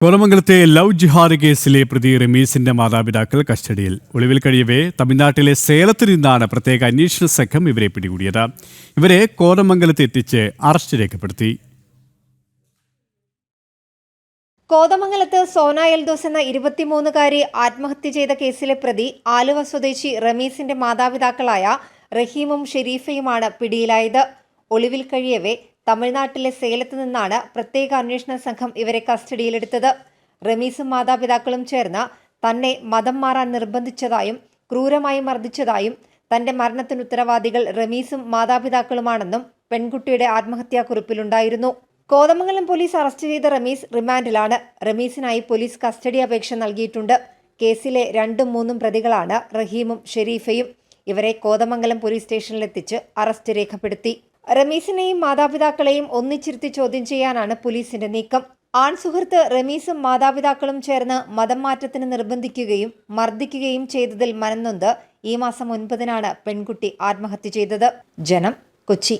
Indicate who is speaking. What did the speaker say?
Speaker 1: കോതമംഗലത്തെ love ജിഹാദ് കേസിലെ പ്രതി റമീസിന്റെ മാതാപിതാക്കൾ കസ്റ്റഡിയിൽ. ഒളിവിൽ കഴിയവേ തമിഴ്നാട്ടിലെ സേലത്ത് നിന്നാണ് പ്രത്യേക അന്വേഷണ സംഘം ഇവരെ പിടികൂടിയത്. ഇവരെ കോതമംഗലത്ത് എത്തിച്ച് അറസ്റ്റ് രേഖപ്പെടുത്തി.
Speaker 2: കോതമംഗലത്ത് സോന എൽദോസ് എന്ന ഇരുപത്തിമൂന്നുകാരി ആത്മഹത്യ ചെയ്ത കേസിലെ പ്രതി ആലുവ സ്വദേശി റമീസിന്റെ മാതാപിതാക്കളായ റഹീമും ഷെരീഫയുമാണ് പിടിയിലായത്. ഒളിവിൽ കഴിയവേ തമിഴ്നാട്ടിലെ സേലത്ത് നിന്നാണ് പ്രത്യേക അന്വേഷണ സംഘം ഇവരെ കസ്റ്റഡിയിലെടുത്തത്. റമീസും മാതാപിതാക്കളും ചേർന്ന് തന്നെ മതം മാറാൻ നിർബന്ധിച്ചതായും ക്രൂരമായി മർദ്ദിച്ചതായും തന്റെ മരണത്തിന് ഉത്തരവാദികൾ റമീസും മാതാപിതാക്കളുമാണെന്നും പെൺകുട്ടിയുടെ ആത്മഹത്യാക്കുറിപ്പിലുണ്ടായിരുന്നു. കോതമംഗലം പോലീസ് അറസ്റ്റ് ചെയ്ത റമീസ് റിമാൻഡിലാണ്. റമീസിനായി പോലീസ് കസ്റ്റഡി അപേക്ഷ നൽകിയിട്ടുണ്ട്. കേസിലെ രണ്ടും മൂന്നും പ്രതികളാണ് റഹീമും ഷെരീഫയും. ഇവരെ കോതമംഗലം പോലീസ് സ്റ്റേഷനിലെത്തിച്ച് അറസ്റ്റ് രേഖപ്പെടുത്തി. റമീസിനെയും മാതാപിതാക്കളെയും ഒന്നിച്ചിരുത്തി ചോദ്യം ചെയ്യാനാണ് പോലീസിന്റെ നീക്കം. ആൺ സുഹൃത്ത് റമീസും മാതാപിതാക്കളും ചേർന്ന് മതം മാറ്റത്തിന് നിർബന്ധിക്കുകയും മർദ്ദിക്കുകയും ചെയ്തതിൽ മനന്നൊന്ത് ഈ മാസം ഒൻപതിനാണ് പെൺകുട്ടി ആത്മഹത്യ ചെയ്തത്. ജനം കൊച്ചി.